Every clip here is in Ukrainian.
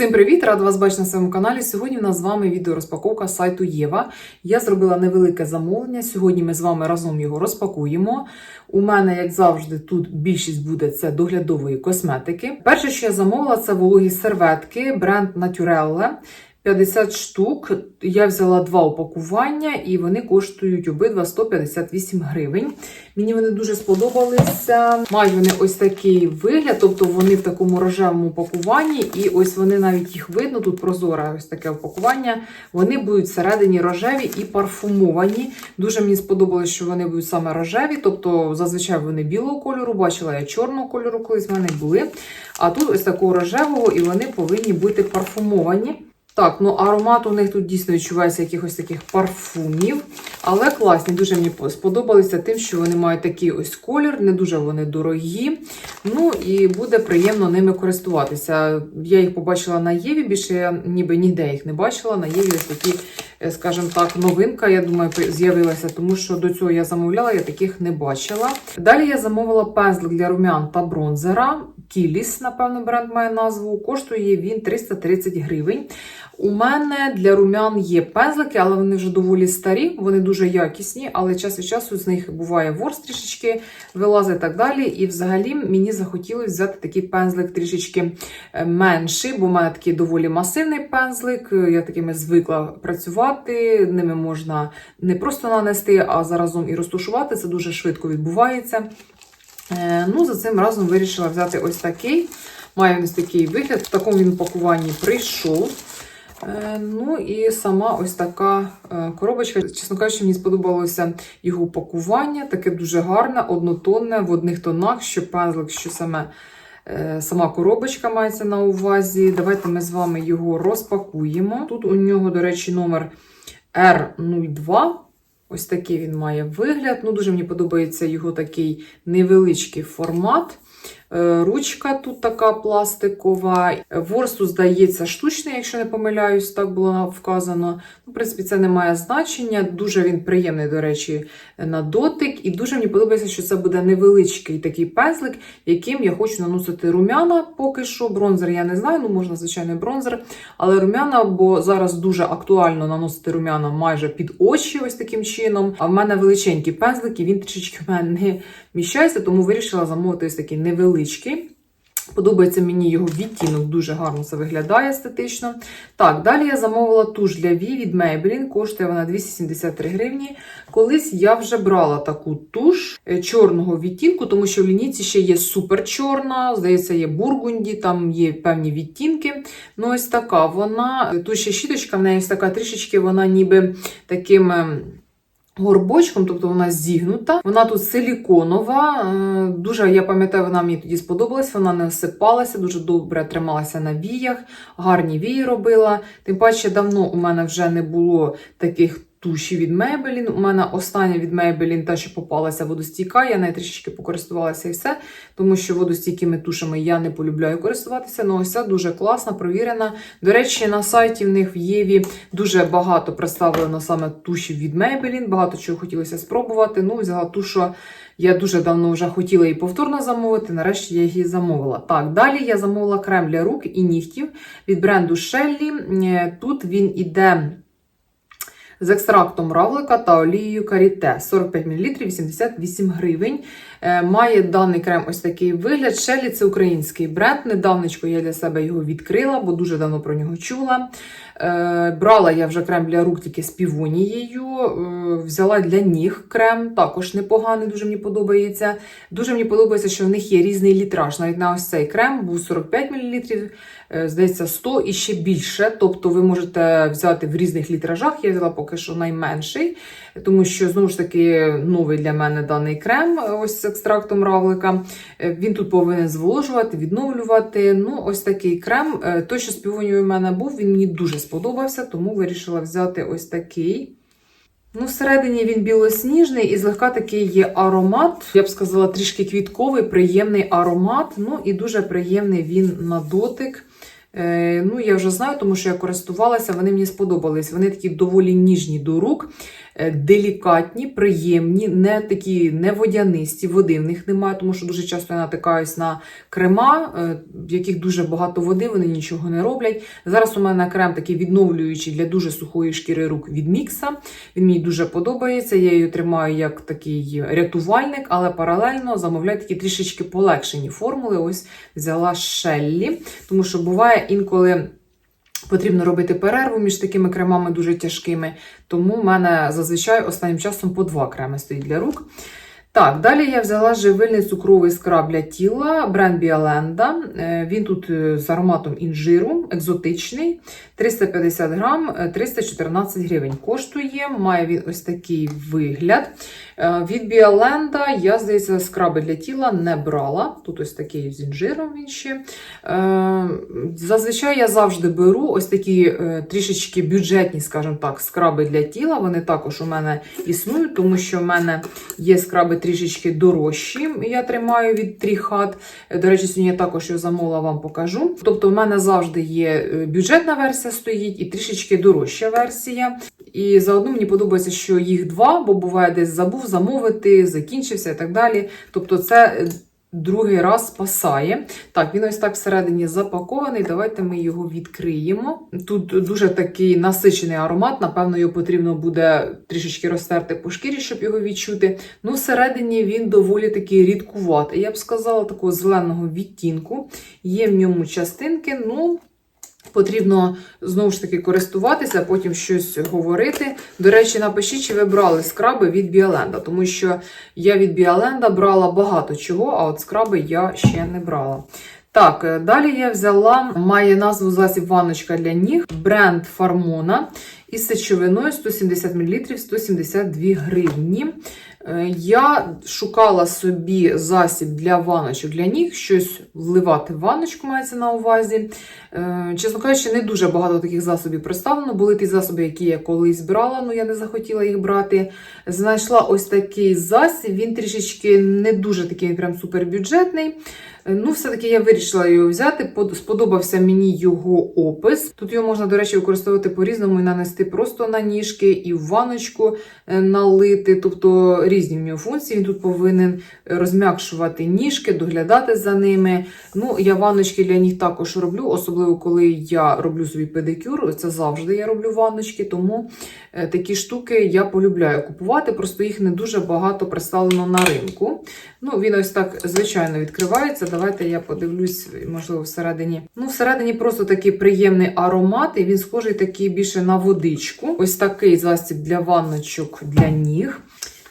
Всім привіт! Рада вас бачити на своєму каналі. Сьогодні в нас з вами відеорозпаковка сайту Єва. Я зробила невелике замовлення. Сьогодні ми з вами разом його розпакуємо. У мене, як завжди, тут більшість буде це доглядової косметики. Перше, що я замовила, це вологі серветки бренд Naturelle. 50 штук. Я взяла два упакування, і вони коштують обидва 158 гривень. Мені вони дуже сподобалися. Мають вони ось такий вигляд, тобто вони в такому рожевому упакуванні, і ось вони навіть їх видно. Тут прозоре ось таке упакування. Вони будуть всередині рожеві і парфумовані. Дуже мені сподобалось, що вони будуть саме рожеві, тобто зазвичай вони білого кольору. Бачила я чорного кольору, колись в мене були. А тут ось такого рожевого, і вони повинні бути парфумовані. Так, ну аромат у них тут дійсно відчувається якихось таких парфумів, але класні. Дуже мені сподобалися тим, що вони мають такий ось колір, не дуже вони дорогі. Ну і буде приємно ними користуватися. Я їх побачила на Єві, більше я ніби ніде їх не бачила. На Єві ось такі, е, скажімо так, новинка, я думаю, з'явилася, тому що до цього я замовляла, я таких не бачила. Далі я замовила пензлик для румян та бронзера. Кіліс, напевно, бренд має назву. Коштує він 330 гривень. У мене для румян є пензлики, але вони вже доволі старі, вони дуже якісні, але час від часу з них буває ворс трішечки вилазить і так далі. І взагалі мені захотілося взяти такий пензлик трішечки менший, бо в мене такий доволі масивний пензлик. Я такими звикла працювати. Ними можна не просто нанести, а заразом і розташувати. Це дуже швидко відбувається. Ну, За цим разом вирішила взяти ось такий. Має ось такий вигляд. В такому він пакуванні прийшов. Ну і сама ось така коробочка. Чесно кажучи, мені сподобалося його пакування. Таке дуже гарне, однотонне, в одних тонах, що пензлик, що саме сама коробочка мається на увазі. Давайте ми з вами його розпакуємо. Тут у нього, до речі, номер R02. Ось такий він має вигляд. Ну, Дуже мені подобається його такий невеличкий формат. Ручка тут така пластикова. Ворсу, здається, штучний, якщо не помиляюсь, так було вказано. Ну, В принципі, це не має значення. Дуже він приємний, до речі, на дотик. І дуже мені подобається, що це буде невеличкий такий пензлик, яким я хочу наносити румяна поки що. Бронзер я не знаю, ну можна, звичайно, бронзер. Але румяна, бо зараз дуже актуально наносити румяна майже під очі, ось таким чином. А в мене величенький пензлик, і він трішечки в мене не вміщається, тому вирішила замовити ось такий невеличкий. Подобається мені його відтінок, дуже гарно це виглядає естетично. Так, далі я замовила туш для Ві від Maybelline, коштує вона 273 гривні. Колись я вже брала таку туш чорного відтінку, тому що в лінійці ще є супер чорна, здається, є бургунді, там є певні відтінки. Ну, ось така вона. Тут ще щіточка, в неї ось така трішечки, вона ніби таким. Горбочком, тобто вона зігнута. Вона тут силіконова. Дуже, я пам'ятаю, вона мені тоді сподобалась, вона не осипалася, дуже добре трималася на віях, гарні вії робила. Тим паче, давно у мене вже не було таких туші від Maybelline. У мене остання від Maybelline, та, що попалася водостійка, я нею трішечки покористувалася і все, тому що водостійкими тушами я не полюбляю користуватися. Ну, ось ця дуже класна, провірена. До речі, на сайті в них в Єві дуже багато представлено саме тушів від Maybelline, багато чого хотілося спробувати. Ну, взяла ту, що я дуже давно вже хотіла її повторно замовити, нарешті я її замовила. Так, далі я замовила крем для рук і нігтів від бренду Shelly. Тут він іде з екстрактом равлика та олією каріте 45 мл 88 гривень. Має даний крем ось такий вигляд. Шелі це український бренд. Недавнечко я для себе його відкрила, бо дуже давно про нього чула. Брала я вже крем для рук тільки з півонією. Взяла для ніг крем, також непоганий, дуже мені подобається. Дуже мені подобається, що в них є різний літраж. Навіть на ось цей крем був 45 мл, здається, 100 і ще більше. Тобто ви можете взяти в різних літражах. Я взяла поки що найменший, тому що, знову ж таки, новий для мене даний крем. ось з екстрактом равлика. Він тут повинен зволожувати, відновлювати. Ну, ось такий крем. Той, що з півонію в мене був, він мені дуже сподобався, тому вирішила взяти ось такий. Ну, Всередині він білосніжний і злегка такий є аромат. Я б сказала, трішки квітковий, приємний аромат. Ну і дуже приємний він на дотик. Е, ну, Я вже знаю, тому що я користувалася, вони мені сподобались. Вони такі доволі ніжні до рук. Е, делікатні, приємні, не такі не водянисті, води в них немає, тому що дуже часто я натикаюсь на крема, е, в яких дуже багато води, вони нічого не роблять. Зараз у мене крем такий відновлюючий для дуже сухої шкіри рук від мікса. Він мені дуже подобається. Я її тримаю як такий рятувальник, але паралельно замовляю такі трішечки полегшені формули. Ось взяла Шеллі, тому що буває інколи. Потрібно робити перерву між такими кремами дуже тяжкими, тому в мене зазвичай останнім часом по два креми стоїть для рук. Так, далі я взяла живильний цукровий скраб для тіла бренд Біаленда. Е, Він тут е, з ароматом інжиру, екзотичний, 350 грам, е, 314 гривень коштує. Має він ось такий вигляд. Е, Від Біаленда я, здається, скраби для тіла не брала. Тут ось такий з інжиром він ще. Е, Зазвичай я завжди беру ось такі е, трішечки бюджетні, скажімо так, скраби для тіла. Вони також у мене існують, тому що в мене є скраби трішечки дорожчі. Я тримаю від тріхат. До речі, сьогодні я також його замовила, вам покажу. Тобто, в мене завжди є бюджетна версія стоїть і трішечки дорожча версія. І заодно мені подобається, що їх два, бо буває десь забув замовити, закінчився і так далі. Тобто, це. е, Другий раз спасає. Так, він ось так всередині запакований. Давайте ми його відкриємо. Тут дуже такий насичений аромат. Напевно, його потрібно буде трішечки розтерти по шкірі, щоб його відчути. Ну, всередині він доволі такий рідкуватий. Я б сказала, такого зеленого відтінку. Є в ньому частинки. Ну, Потрібно знову ж таки користуватися, потім щось говорити. До речі, напишіть, чи ви брали скраби від Біаленда, тому що я від Біаленда брала багато чого, а от скраби я ще не брала. Так, е, далі я взяла, має назву засіб ванночка для ніг, бренд Фармона із сечовиною 170 мл 172 гривні. Е, Я шукала собі засіб для ванночок для ніг, щось вливати в ванночку мається на увазі. Е, Чесно кажучи, не дуже багато таких засобів представлено. Були ті засоби, які я колись брала, але я не захотіла їх брати. Знайшла ось такий засіб, він трішечки не дуже такий прям супербюджетний. Е, Ну, все-таки я вирішила його взяти. Сподобався мені його опис. Тут його можна, до речі, використовувати по-різному і нанести просто на ніжки, і в ваночку е, налити. Тобто різні в нього функції. Він тут повинен розм'якшувати ніжки, доглядати за ними. Ну, я ванночки для них також роблю, особливо коли я роблю собі педикюр. Це завжди я роблю ванночки, тому е, такі штуки я полюбляю купувати, просто їх не дуже багато представлено на ринку. Ну, він ось так звичайно відкривається. Давайте я подивлюсь, можливо, всередині. Ну, всередині просто такий приємний аромат, і він схожий такий більше на водичку. Ось такий засіб для ванночок для ніг.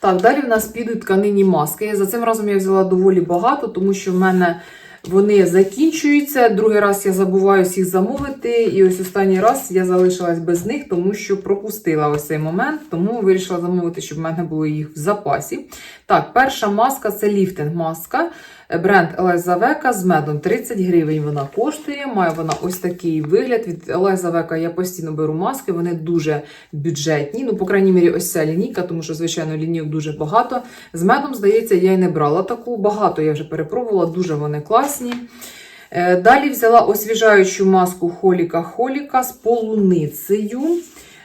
Так, далі в нас підуть тканині маски. За цим разом я взяла доволі багато, тому що в мене вони закінчуються. Другий раз я забуваю їх замовити. І ось останній раз я залишилась без них, тому що пропустила ось цей момент, тому вирішила замовити, щоб в мене було їх в запасі. Так, перша маска це ліфтинг маска. Бренд Елайза Века з медом 30 гривень вона коштує. Має вона ось такий вигляд. Від Елайза Века я постійно беру маски, вони дуже бюджетні. Ну, по крайній мірі, ось ця лінійка, тому що, звичайно, лінійок дуже багато. З медом, здається, я й не брала таку. Багато я вже перепробувала, дуже вони класні. Е, Далі взяла освіжаючу маску Холіка Холіка з полуницею.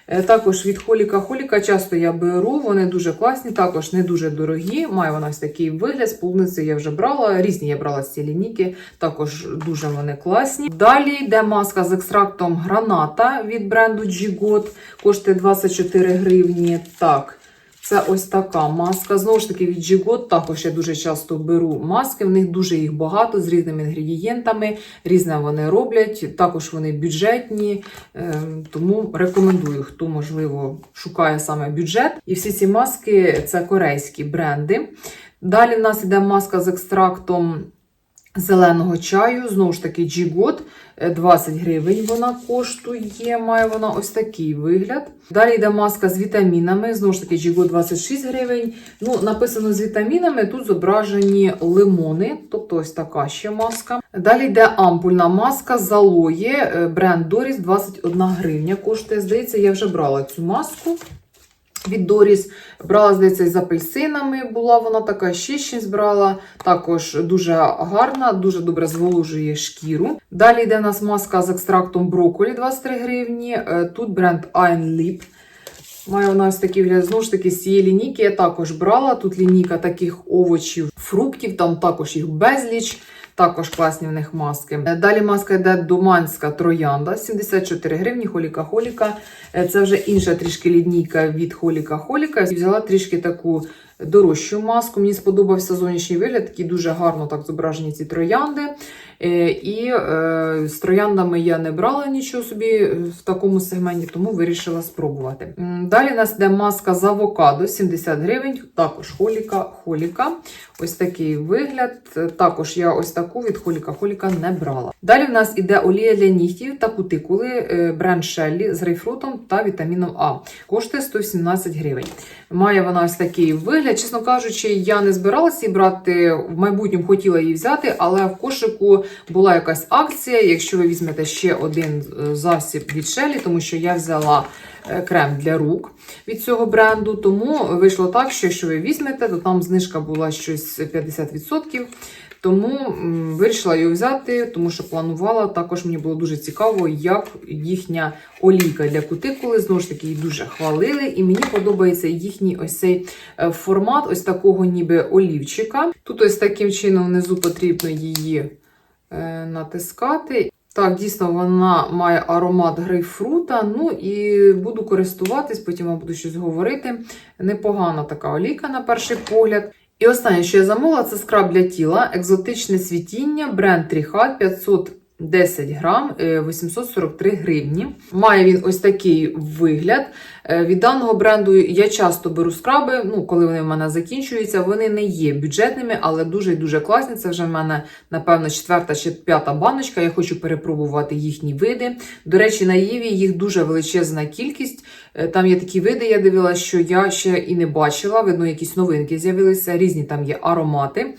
Е, Також від Холіка Холіка часто я беру, вони дуже класні, також не дуже дорогі. Має вона ось такий вигляд. З я вже брала, різні я брала з ці лінійки, також дуже вони класні. Далі йде маска з екстрактом граната від бренду G-God, коштує 24 гривні. Так. Це ось така маска. Знову ж таки, від G-God також я дуже часто беру маски. В них дуже їх багато з різними інгредієнтами, різне вони роблять. Також вони бюджетні, е, тому рекомендую, хто можливо шукає саме бюджет. І всі ці маски це корейські бренди. Далі в нас іде маска з екстрактом зеленого чаю. Знову ж таки. Е, 20 гривень вона коштує, має вона ось такий вигляд. Далі йде маска з вітамінами, знову ж таки, Jigo 26 гривень. Ну, написано з вітамінами, тут зображені лимони, тобто ось така ще маска. Далі йде ампульна маска з алоє, е, бренд Doris 21 гривня коштує. Здається, я вже брала цю маску. Від Доріс брала, здається, з апельсинами була вона така, ще щось брала. Також дуже гарна, дуже добре зволожує шкіру. Далі йде у нас маска з екстрактом брокколі 23 гривні. Е, Тут бренд Iron Lip. Має у нас такі знову ж таки, з цієї лінійки я також брала. Тут лінійка таких овочів, фруктів, там також їх безліч. Також класні в них маски. Е, Далі маска йде Думанська троянда, 74 гривні, холіка холіка. Е, Це вже інша трішки лінійка від холіка холіка. Взяла трішки таку дорожчу маску. Мені сподобався зовнішній вигляд, такий дуже гарно так зображені ці троянди. Е, І е, з трояндами я не брала нічого собі в такому сегменті, тому вирішила спробувати. Далі у нас йде маска з авокадо, 70 гривень, також холіка холіка. Ось такий вигляд. Е, Також я ось таку від холіка холіка не брала. Далі в нас іде олія для нігтів та кутикули е, бренд Shelly з грейпфрутом та вітаміном А. Коштує 117 гривень. Має вона ось такий вигляд. Чесно кажучи, я не збиралася її брати. В майбутньому хотіла її взяти, але в кошику була якась акція. Якщо ви візьмете ще один е, засіб від шелі, тому що я взяла е, крем для рук від цього бренду. Тому вийшло так, що якщо ви візьмете, то там знижка була щось 50%. Тому вирішила його взяти, тому що планувала. Також мені було дуже цікаво, як їхня олійка для кутикули. Знову ж таки, її дуже хвалили. І мені подобається їхній ось цей е, формат, ось такого ніби олівчика. Тут ось таким чином внизу потрібно її е, натискати. Так, дійсно, вона має аромат грейпфрута. Ну і буду користуватись, потім вам буду щось говорити. Непогана така олійка на перший погляд. І останнє, що я замовила, це скраб для тіла, екзотичне світіння, бренд Тріхат 510 грам, е, 843 гривні. Має він ось такий вигляд. Е, Від даного бренду я часто беру скраби, ну, коли вони в мене закінчуються. Вони не є бюджетними, але дуже і дуже класні. Це вже в мене, напевно, четверта чи п'ята баночка. Я хочу перепробувати їхні види. До речі, на Єві їх дуже величезна кількість. Е, Там є такі види, я дивилася, що я ще і не бачила. Видно, якісь новинки з'явилися, різні там є аромати.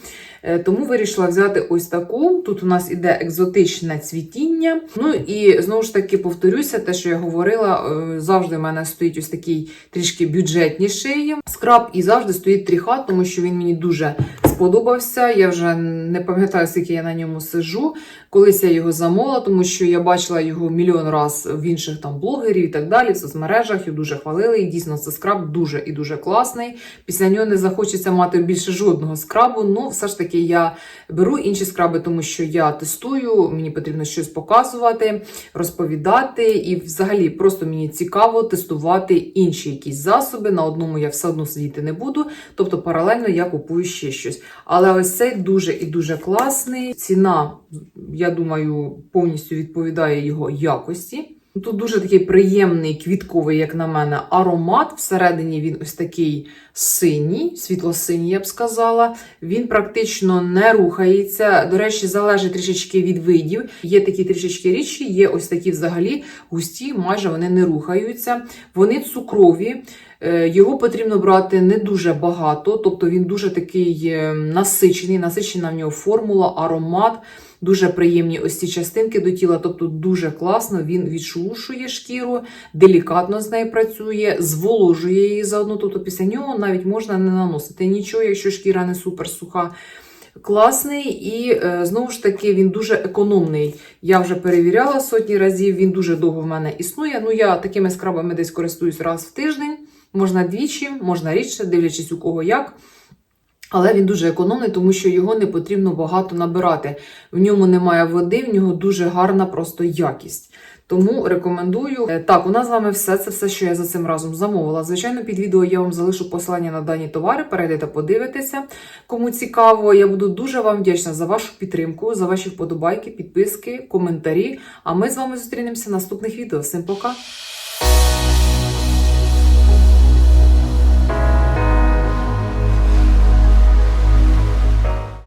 Е, Тому вирішила взяти ось таку. Тут у нас іде екзотичне цвітіння. Ну і знову ж таки повторюся, те, що я говорила, е, завжди в мене стоїть ось такий трішки бюджетніший скраб, і завжди стоїть тріхат, тому що він мені дуже сподобався. Я вже не пам'ятаю, скільки я на ньому сижу. Колись я його замовила, тому що я бачила його мільйон раз в інших там блогерів і так далі, в соцмережах, і дуже хвалили. І дійсно, це скраб дуже і дуже класний. Після нього не захочеться мати більше жодного скрабу. Ну, все ж таки, я беру інші скраби, тому що я тестую, мені потрібно щось показувати, розповідати. І взагалі просто мені цікаво тестувати інші якісь засоби. На одному я все одно сидіти не буду. Тобто паралельно я купую ще щось. Але ось цей дуже і дуже класний. Ціна, я думаю, повністю відповідає його якості. Тут дуже такий приємний квітковий, як на мене, аромат. Всередині він ось такий синій, світло-синій, я б сказала. Він практично не рухається. До речі, залежить трішечки від видів. Є такі трішечки рідші, є ось такі взагалі густі, майже вони не рухаються. Вони цукрові. Е, Його потрібно брати не дуже багато, тобто він дуже такий е, насичений, насичена в нього формула, аромат. Дуже приємні ось ці частинки до тіла, тобто дуже класно він відшелушує шкіру, делікатно з нею працює, зволожує її заодно. Тобто після нього навіть можна не наносити нічого, якщо шкіра не супер суха. Класний і е, знову ж таки він дуже економний. Я вже перевіряла сотні разів. Він дуже довго в мене існує. Ну я такими скрабами десь користуюсь раз в тиждень, можна двічі, можна рідше, дивлячись у кого як. Але він дуже економний, тому що його не потрібно багато набирати. В ньому немає води, в нього дуже гарна просто якість. Тому рекомендую. Е, Так, у нас з вами все. Це все, що я за цим разом замовила. Звичайно, під відео я вам залишу посилання на дані товари. Перейдете, подивитеся. Кому цікаво, я буду дуже вам вдячна за вашу підтримку, за ваші вподобайки, підписки, коментарі. А ми з вами зустрінемося в наступних відео. Всім пока!